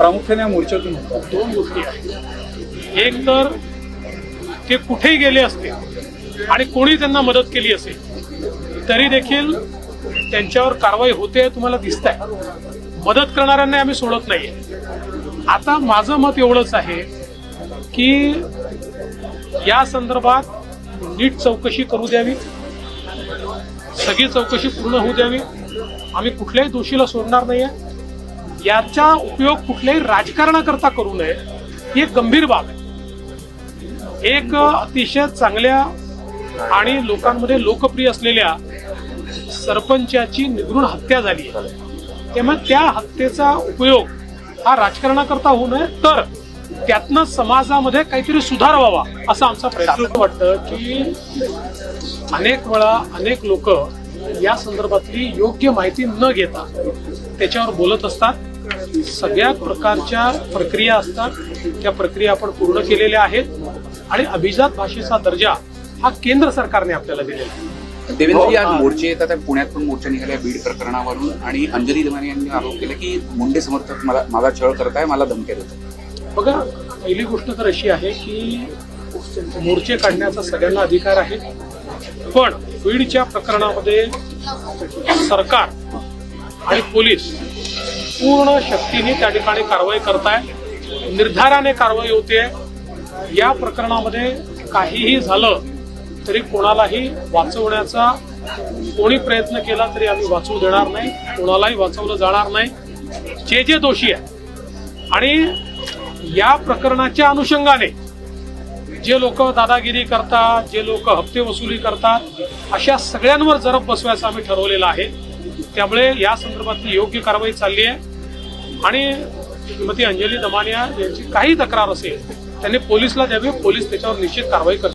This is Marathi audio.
प्रामुख्याने या मोर्चातून होतात दोन गोष्टी आहेत. एक तर ते कुठेही गेले असते आणि कोणी त्यांना मदत केली असेल तरी देखील त्यांच्यावर कारवाई होते तुम्हाला दिसत आहे मदत करणाऱ्यांना आम्ही सोडत नाहीये. आता माझं मत एवढंच आहे की या संदर्भात नीट चौकशी करू द्यावी. सगळी चौकशी पूर्ण होऊ द्यावी. आम्ही कुठल्याही दोषीला सोडणार नाहीये. याचा उपयोग कुठल्याही राजकारणाकरता करू नये ही एक गंभीर बाब आहे. एक अतिशय चांगल्या आणि लोकांमध्ये लोकप्रिय असलेल्या सरपंचाची निगृण हत्या झाली आहे. त्यामुळे त्या हत्येचा उपयोग हा राजकारणाकरता होऊ नये तर त्यातनं समाजामध्ये काहीतरी सुधार व्हावा असा आमचा प्रयत्न असं वाटतं की अनेक वेळा अनेक लोक या संदर्भातली योग्य माहिती न घेता त्याच्यावर बोलत असतात. सगळ्या प्रकारच्या प्रक्रिया असतात. त्या प्रक्रिया आपण पूर्ण केलेल्या आहेत. आणि अभिजात भाषेचा दर्जा हा केंद्र सरकारने आपल्याला दिलेला आहे. देवेंद्रजी आज मोर्चे येतात आणि पुण्यात पण मोर्चा निघाला बीड प्रकरणावरून. आणि अंजली दमाने यांनी आरोप केला की मुंडे समर्थक मला माझा छळ करताय मला धमक्या देत आहेत. बघा पहिली गोष्ट तर अशी आहे की मोर्चे काढण्याचा सगळ्यांना अधिकार आहे. पण बीडच्या प्रकरणामध्ये सरकार आणि पोलीस पूर्ण शक्तीने त्या ठिकाणी कारवाई करताय. निर्धाराने कारवाई होते या प्रकरणामध्ये काहीही झालं तरी कोणालाही वाचवण्याचा कोणी प्रयत्न केला तरी आम्ही वाचवू देणार नाही. कोणालाही वाचवलं जाणार नाही. जे जे दोषी आहे आणि या प्रकरणाच्या अनुषंगाने जे लोक दादागिरी करतात जे लोक हप्ते वसुली करतात अशा सगळ्यांवर जरब बसवायचं आम्ही ठरवलेलं आहे. त्यामुळे या संदर्भातली योग्य कारवाई चालली आहे. आणि श्रीमती अंजली दमानिया यांची काही तक्रार असेल त्यांनी पोलिसला द्यावी पोलीस त्याच्यावर निश्चित कारवाई करतील.